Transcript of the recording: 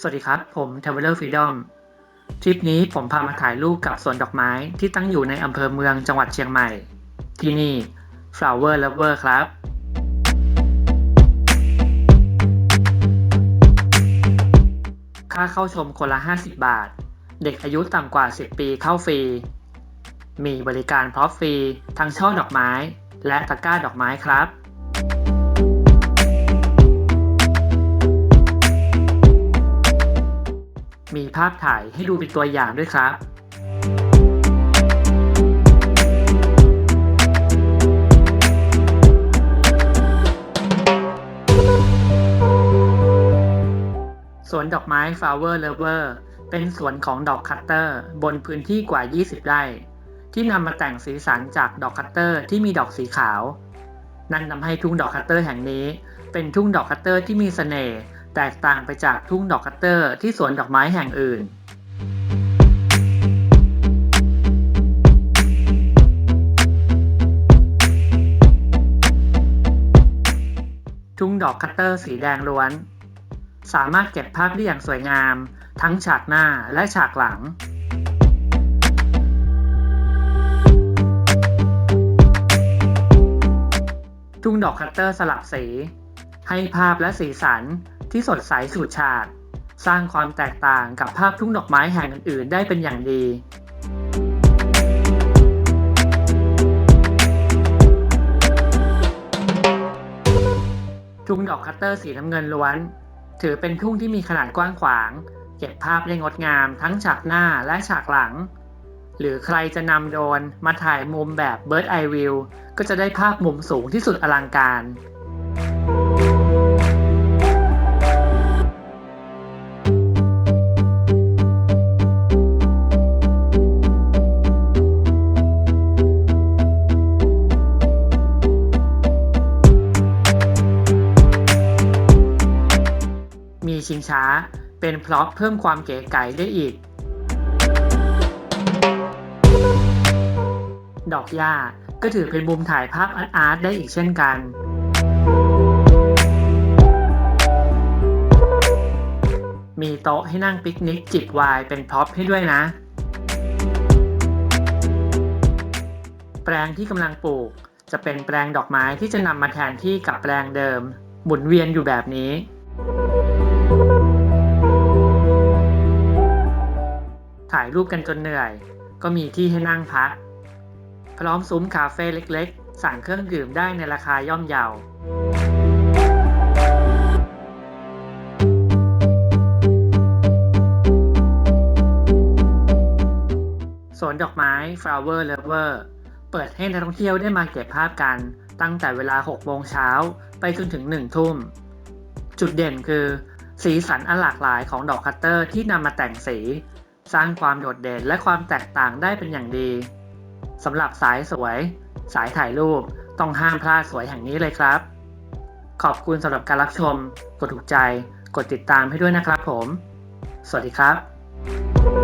สวัสดีครับ ผม Traveler Freedom ทริปนี้ผมพามาถ่ายรูปกับสวนดอกไม้ที่ตั้งอยู่ในอำเภอเมืองจังหวัดเชียงใหม่ ที่นี่ Flower Lover ครับ ค่าเข้าชมคนละ 50 บาท เด็กอายุต่ำกว่า 10 ปีเข้าฟรี มีบริการพร็อพฟรี ทั้งช่อดอกไม้ และตะกร้าดอกไม้ครับ มีภาพถ่ายให้ดูเป็นตัวอย่างด้วยครับสวนดอกไม้ Flower Lover เป็นสวนของดอกคัตเตอร์ บนพื้นที่กว่า 20 ไร่ ที่นำมาแต่งสีสันจากดอกคัตเตอร์ที่มีดอกสีขาว นั่นทำให้ทุ่งดอกคัตเตอร์แห่งนี้ เป็นทุ่งดอกคัตเตอร์ที่มีเสน่ห์ แตกต่างไปจากทุ่งดอกคัตเตอร์ที่สวนดอกไม้แห่งอื่นทุ่งดอกคัตเตอร์สีแดงล้วน สามารถเก็บภาพได้อย่างสวยงาม ทั้งฉากหน้าและฉากหลัง ทุ่งดอกคัตเตอร์สลับสี ให้ภาพและสีสัน ที่สดใสสูดฉาด สร้างความแตกต่างกับภาพทุ่งดอกไม้แห่งอื่นๆ ได้เป็นอย่างดีทุ่งดอกคัตเตอร์สีน้ำเงินล้วน ถือเป็นทุ่งที่มีขนาดกว้างขวาง เก็บภาพได้งดงามทั้งฉากหน้าและฉากหลัง หรือใครจะนำโดรนมาถ่ายมุมแบบ Bird Eye View ก็จะได้ภาพมุมสูงที่สุดอลังการ ชิงช้า เป็นพร็อพเพิ่มความเก๋ไก๋ได้อีก ดอกหญ้าก็ถือเป็นมุมถ่ายภาพอาร์ตได้อีกเช่นกัน มีโต๊ะให้นั่งปิกนิกจิบวน์เป็นพร็อพให้ด้วยนะ แปลงที่กำลังปลูกจะเป็นแปลงดอกไม้ที่จะนำมาแทนที่กับแปลงเดิม หมุนเวียนอยู่แบบนี้ รูปกันจนเหนื่อย ก็มีที่ให้นั่งพัก พร้อมซุ้มคาเฟ่เล็กๆ สั่งเครื่องดื่มได้ในราคาย่อมเยาสวนดอกไม้ Flower Lover เปิดให้นักท่องเที่ยวได้มาเก็บภาพกันตั้งแต่เวลา 6 โมงเช้าไปจนถึง 1 ทุ่ม จุดเด่นคือ สีสันอันหลากหลายของดอกคัตเตอร์ที่นำมาแต่งสี สร้างความโดดเด่นและความแตกต่างได้เป็นอย่างดีสำหรับสายสวย สายถ่ายรูปต้องห้ามพลาดสวยแห่งนี้เลยครับ ขอบคุณสำหรับการรับชม กดถูกใจ กดติดตามให้ด้วยนะครับผม สวัสดีครับ